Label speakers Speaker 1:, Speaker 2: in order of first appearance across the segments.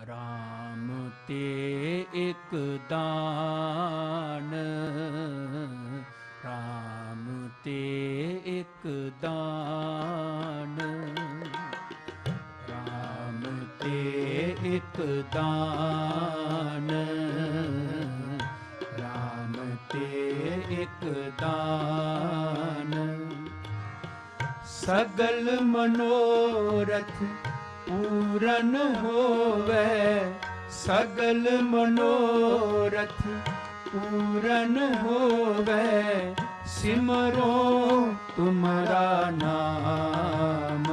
Speaker 1: राम ते एक दान। राम ते एक दान। राम ते एक दान। राम ते रामतेक दान। सगल मनोरथ ਪੂਰਨ ਹੋਵੇ ਸਗਲ ਮਨੋਰਥ ਪੂਰਨ ਹੋਵੇ ਸਿਮਰੋ ਤੁਮਰਾ ਨਾਮ।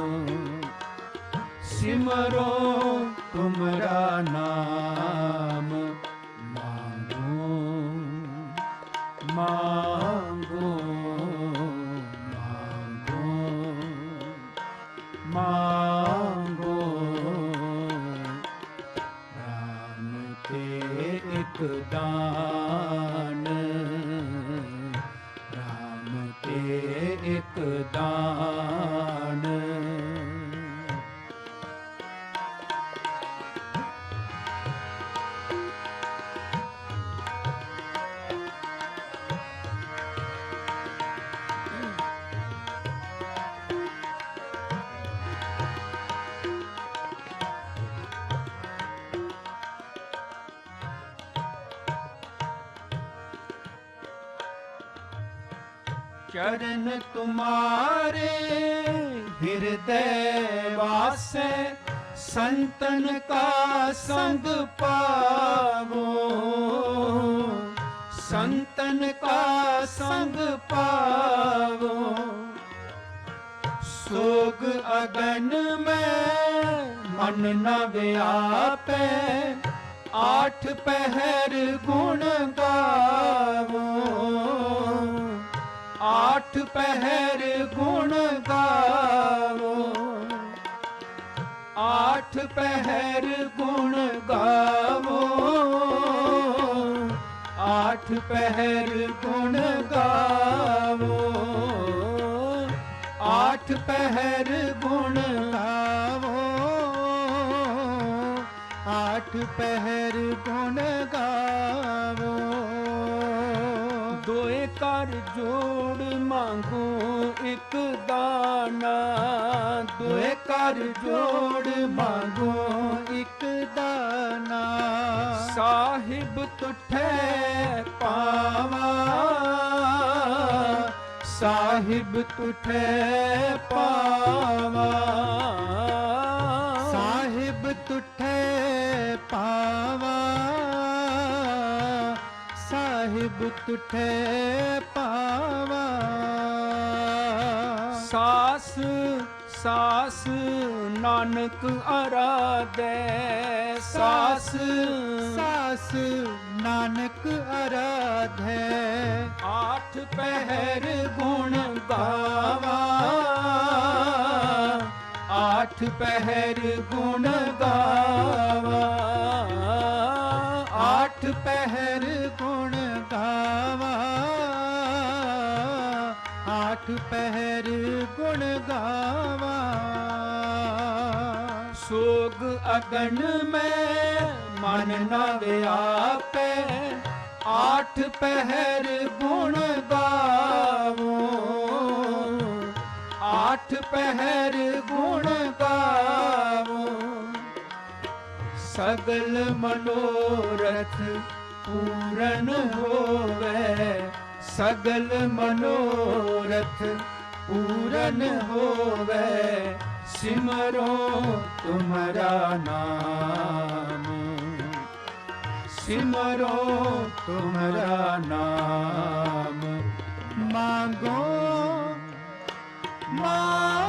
Speaker 1: ਸਿਮਰੋ ਤੁਮਰਾ ਨਾਮ। ਤੇ ਇੱਕ ਦਾਨ। ਰਾਮ ਤੇ ਇੱਕ ਦਾਨ। ਚਰਨ ਤੁਮਾਰੇ ਹਿਰਦੈ ਵਾਸੈ ਸੰਤਨ ਕਾ ਸੰਗ ਪਾਵੋ ਸੰਤਨ ਕਾ ਸੰਗ ਪਾਵੋ ਸੋਗ ਅਗਨ ਮੈਂ ਮਨ ਨਾ ਵਿਆਪੈ ਆਠ ਪਹਿਰ ਗੁਣ ਗਾ ਆਠ ਪਹਿਰ ਗੁਣ ਗਾਵੋ। ਆਠ ਪਹਿਰ ਗੁਣ ਗਾਵੋ। ਆਠ ਪਹਿਰ ਗੁਣ ਗਾਵੋ। ਆਠ ਪਹਿਰ ਗੁਣ ਗਾਵੋ।
Speaker 2: ਆਠ ਪਹਿਰ ਗੁਣ
Speaker 1: ਕਰ ਜੋੜ ਮੰਗੋ ਇੱਕ ਦਾਨਾ। ਸਾਹਿਬ ਤੁਠੈ ਪਾਵਾ। ਸਾਹਿਬ ਤੁਠੈ ਪਾਵਾ।
Speaker 2: ਸਾਹਿਬ ਤੁਠੇ ਪਾਵਾ। ਸਾਹਿਬ ਤੁਠੇ ਪਾਵਾ।
Speaker 1: ਸਾਸ ਸਾਸ ਨਾਨਕ ਅਰਾਧੈ। ਸਾਸ
Speaker 2: ਸਾਸ ਨਾਨਕ ਅਰਾਧੈ।
Speaker 1: ਆਠ ਪਹਿਰ ਗੁਣ ਗਾਵਾ। ਆਠ ਪਹਿਰ ਗੁਣ ਗਾਵਾ।
Speaker 2: ਆਠ ਪਹਿਰ
Speaker 1: ਅਗਨ ਮੈਂ ਮਨ ਨਾ ਵਿਆਪੈ, ਆਠ ਪਹਿਰ ਗੁਣ ਗਾਵੋ। ਆਠ ਪਹਿਰ ਗੁਣ ਗਾਵੋ। ਸਗਲ ਮਨੋਰਥ ਪੂਰਨ ਹੋਵੇ, ਸਗਲ ਮਨੋਰਥ ਪੂਰਨ ਹੋਵੇ। ਸਿਮਰੋ ਤੁਮਰਾ ਨਾਮ। ਸਿਮਰੋ ਤੁਮਰਾ ਨਾਮ।
Speaker 2: ਮੰਗੋ ਮੰਗੋ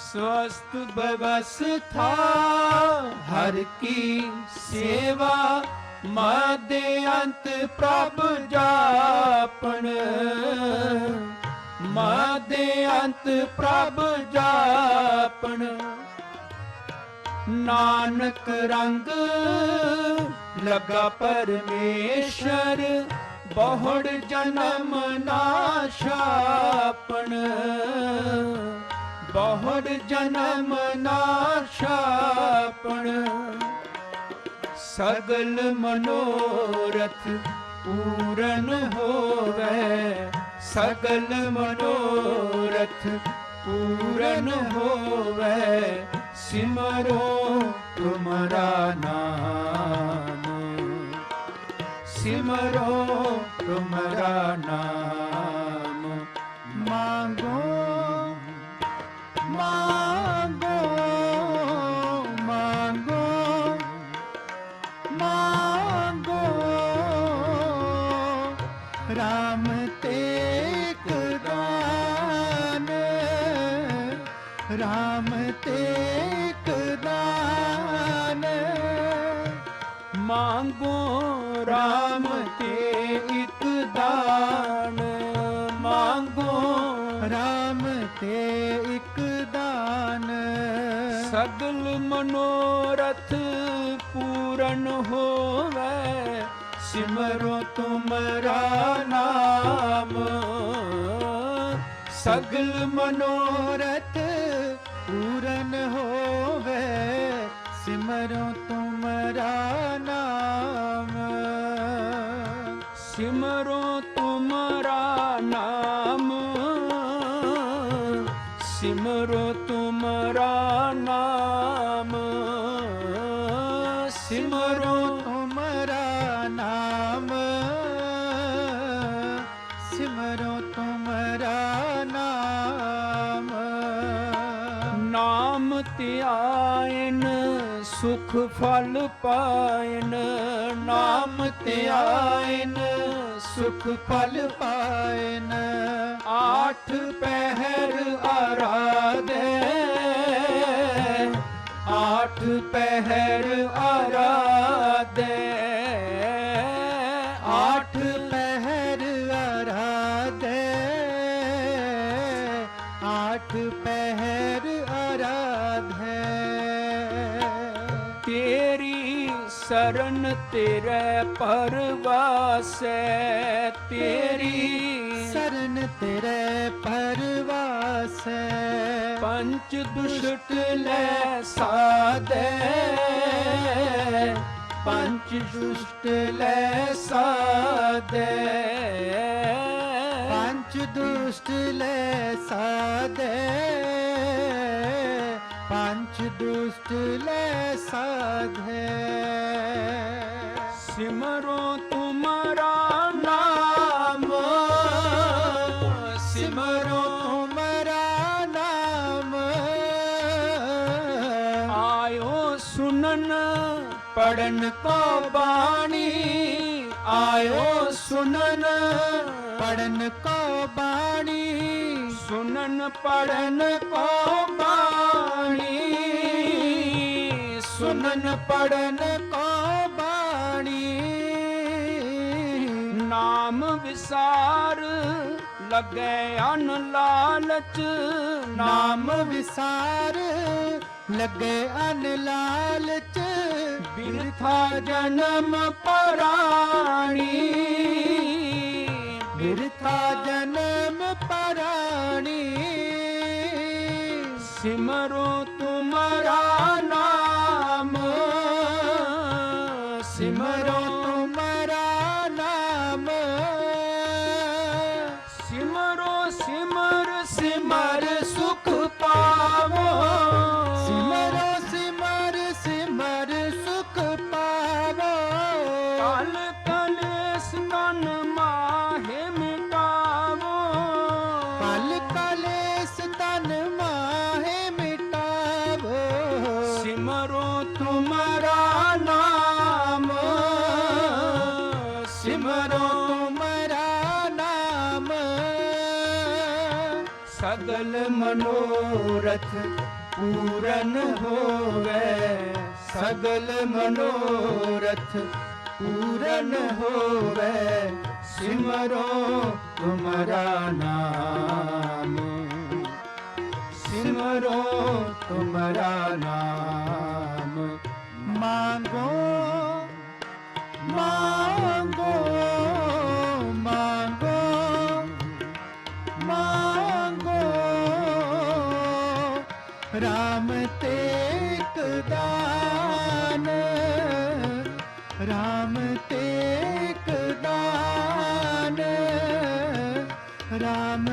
Speaker 1: स्वस्थ व्यवस्था हर की सेवा मध्य अंत प्रभ जापन मध्य अंत प्रभ जापन ਨਾਨਕ ਰੰਗ ਲਗਾ ਪਰਮੇਸ਼ਰ ਬਹੁੜ ਜਨਮ ਨਾਸ਼ਾਪਣ ਬਹੁੜ ਜਨਮ ਨਾਸ਼ਾਪਣ ਸਗਲ ਮਨੋਰਥ ਪੂਰਨ ਹੋਵੇ। ਸਗਲ ਮਨੋਰਥ ਪੂਰਨ ਹੋਵੇ। ਸਿਮਰੋ ਤੁਮਰਾ ਨਾਮ। ਸਿਮਰੋ ਤੁਮਰਾ ਨਾਮ। RAM ਤੇ ਇੱਕ ਦਾਨ ਮੰਗੋ।
Speaker 2: ਰਾਮ ਤੇ ਇੱਕ ਦਾਨ।
Speaker 1: ਸਗਲ ਮਨੋਰਥ ਪੂਰਨ ਹੋਵੇ। ਸਿਮਰੋ ਤੁਮਰਾ ਨਾਮ। ਸਗਲ ਮਨੋਰਥ
Speaker 2: ਪੂਰਨ ਹੋਵੇ। ਸਿਮਰੋ ਤੁਮਰਾ ਨਾਮ।
Speaker 1: ਸਿਮਰੋ ਤੁਮਰਾ ਨਾਮ। ਸਿਮਰੋ ਤੁਮਰਾ ਨਾਮ। ਸਿਮਰੋ
Speaker 2: ਤੁਮਰਾ ਨਾਮ। ਸਿਮਰੋ ਤੁਮਰਾ ਨਾਮ।
Speaker 1: ਨਾਮ ਧਿਆਇਨ ਸੁਖ ਫਲ ਪਾਇਨ। ਨਾਮ ਧਿਆਇਨ ਸੁਖ ਫਲ
Speaker 2: ਪਾਇਨ।
Speaker 1: ਆਠ ਪਹਿਰ ਆਰਾਧੇ। ਆਠ ਪਹਿਰ ਆਰਾਧੇ।
Speaker 2: ਆਠ ਪਹਿਰ ਆਰਾਧੇ। ਆਠ ਪਹਿਰ ਆਰਾਧੇ।
Speaker 1: ਸਰਨ ਤੇਰੇ ਪਰਵਾਸੈ ਤੇਰੀ
Speaker 2: ਸਰਨ ਤੇਰੇ ਪਰਵਾਸੈ।
Speaker 1: ਪੰਚ ਦੁਸ਼ਟ ਲੈ ਸਾਧੇ। ਪੰਚ ਦੁਸ਼ਟ ਲੈ ਸਾਧੇ।
Speaker 2: ਪੰਜ ਦੁਸ਼ਟ ਲੈ ਸਾਧੇ। ਦੁਸ਼ਟ ਲੈ ਸਾਧੇ
Speaker 1: ਸਿਮਰੋ ਤੁਮਰਾ ਨਾਮ ਸਿਮਰੋ
Speaker 2: ਤੁਮਰਾ ਨਾਮ
Speaker 1: ਆਇਓ ਸੁਨਨ ਪੜਨ ਕੋ ਬਾਣੀ ਆਇਓ ਸੁਨਨ
Speaker 2: ਪੜਨ ਕੋ ਬਾਣੀ
Speaker 1: ਸੁਨਨ ਪੜਨ ਕੋ
Speaker 2: ਸੁਨਨ ਪੜਨ ਕੋ ਬਾਣੀ।
Speaker 1: ਨਾਮ ਵਿਸਾਰ ਲਗੈ ਅਨ ਲਾਲਚ।
Speaker 2: ਨਾਮ ਵਿਸਾਰ ਲੱਗੇ ਅਨ ਲਾਲਚ।
Speaker 1: ਬਿਰਥਾ ਜਨਮ ਪਰਾਣੀ।
Speaker 2: ਬਿਰਥਾ ਜਨਮ ਪਰਾਣੀ।
Speaker 1: ਸਿਮਰੋ ਸਗਲ ਮਨੋਰਥ ਪੂਰਨ ਹੋਵੇ ਸਗਲ ਮਨੋਰਥ ਪੂਰਨ ਹੋਵੇ ਸਿਮਰੋ ਤੁਮਰਾ ਨਾਮ ਸਿਮਰੋ ਤੁਮਰਾ ਨਾਮ
Speaker 2: ਰਾਮ ਤੇ ਕਦਾਨ ਰਾਮ ਤੇ ਕਦਾਨ ਰਾਮ